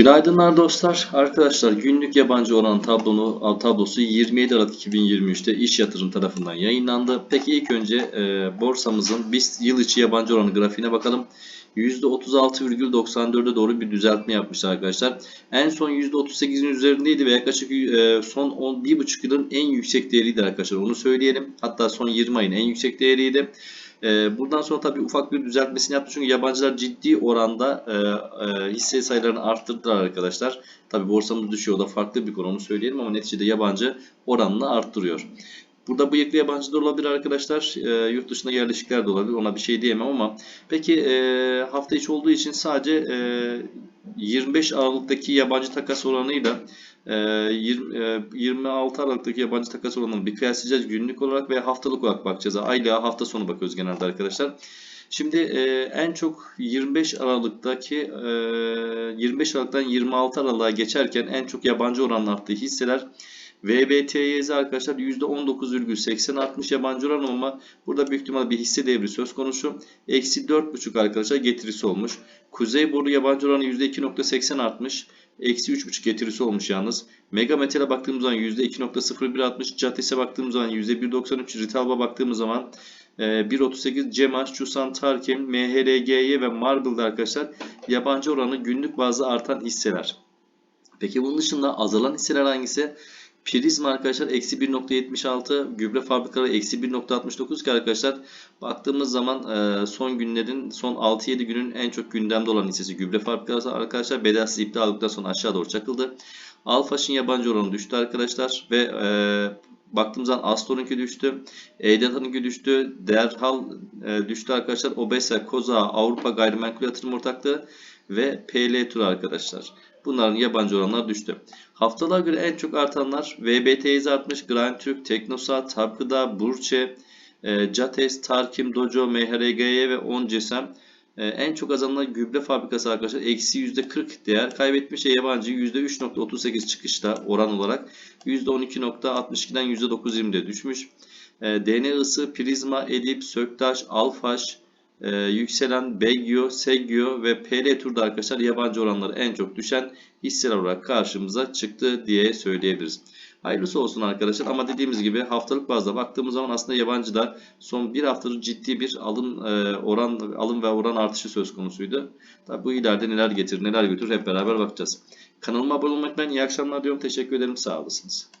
Günaydınlar dostlar. Arkadaşlar günlük yabancı oran tablonu, tablosu 27 Aralık 2023'te iş yatırım tarafından yayınlandı. Peki ilk önce e, borsamızın BIST yıl içi yabancı oranı grafiğine bakalım. %36,94'e doğru bir düzeltme yapmış arkadaşlar. En son %38'in üzerindeydi ve yaklaşık e, son 10, 1,5 yılın en yüksek değeriydi arkadaşlar. Onu söyleyelim. Hatta son 20 ayın en yüksek değeriydi. E, buradan sonra tabii ufak bir düzeltmesini yaptı çünkü yabancılar ciddi oranda e, e, hisse sayılarını arttırdılar arkadaşlar. Tabii borsamız düşüyor o da farklı bir konu onu söyleyelim ama neticede yabancı oranını arttırıyor. Burada bıyıklı yabancı da olabilir arkadaşlar. E, yurt dışında yerleşikler de olabilir. Ona bir şey diyemem ama peki e, hafta içi olduğu için sadece e, 25 Aralık'taki yabancı takas oranıyla e, 20, e, 26 Aralık'taki yabancı takas oranını bir kıyaslayacağız günlük olarak ve haftalık olarak bakacağız. Aylığa hafta sonu bakıyoruz genelde arkadaşlar. Şimdi e, en çok 25 Aralık'taki e, 25 Aralık'tan 26 Aralık'a geçerken en çok yabancı oranın arttığı hisseler VBTYZ arkadaşlar %19,80 artmış yabancı oran ama burada büyük ihtimalle bir hisse devri söz konusu. Eksi 4,5 arkadaşlar getirisi olmuş. Kuzey boru yabancı oranı %2,80 artmış. Eksi 3,5 getirisi olmuş yalnız. Mega Metal'e baktığımız zaman %2,01 artmış. Catis'e baktığımız zaman %1,93. Ritalba baktığımız zaman 1.38 Cemaş, Çusan, Tarkim, MHRGY ve Marble'da arkadaşlar yabancı oranı günlük bazda artan hisseler. Peki bunun dışında azalan hisseler hangisi? Prizma arkadaşlar eksi 1.76 gübre fabrikaları eksi 1.69 ki arkadaşlar baktığımız zaman e, son günlerin son 6-7 günün en çok gündemde olan hissesi gübre fabrikaları arkadaşlar bedelsiz iptal aldıktan sonra aşağı doğru çakıldı. Alfaş'ın yabancı oranı düştü arkadaşlar ve e, baktığımız zaman Astor'unki düştü. Edena'nınki düştü. Derhal e, düştü arkadaşlar. Obesa, Koza, Avrupa Gayrimenkul Yatırım Ortaklığı ve PL Tur arkadaşlar. Bunların yabancı oranlar düştü. Haftalığa göre en çok artanlar VBT'yiz artmış. Grand Türk, Teknosa, Tapgıda, Burçe, e, Cates, Tarkim, Dojo, MHRGY ve Oncesem. E, en çok azanlar gübre fabrikası arkadaşlar. Eksi %40 değer kaybetmiş. E, yabancı %3.38 çıkışta oran olarak. %12.62'den %9.20'de düşmüş. E, DNA ısı, Prizma, Edip, Söktaş, Alfaş, e, yükselen Begio, Segio ve PL turda arkadaşlar yabancı oranları en çok düşen hisseler olarak karşımıza çıktı diye söyleyebiliriz. Hayırlısı olsun arkadaşlar ama dediğimiz gibi haftalık bazda baktığımız zaman aslında yabancıda son bir haftadır ciddi bir alım e, oran alım ve oran artışı söz konusuydu. Tabi bu ileride neler getirir neler götürür hep beraber bakacağız. Kanalıma abone olmayı unutmayın. İyi akşamlar diyorum. Teşekkür ederim. Sağ olasınız.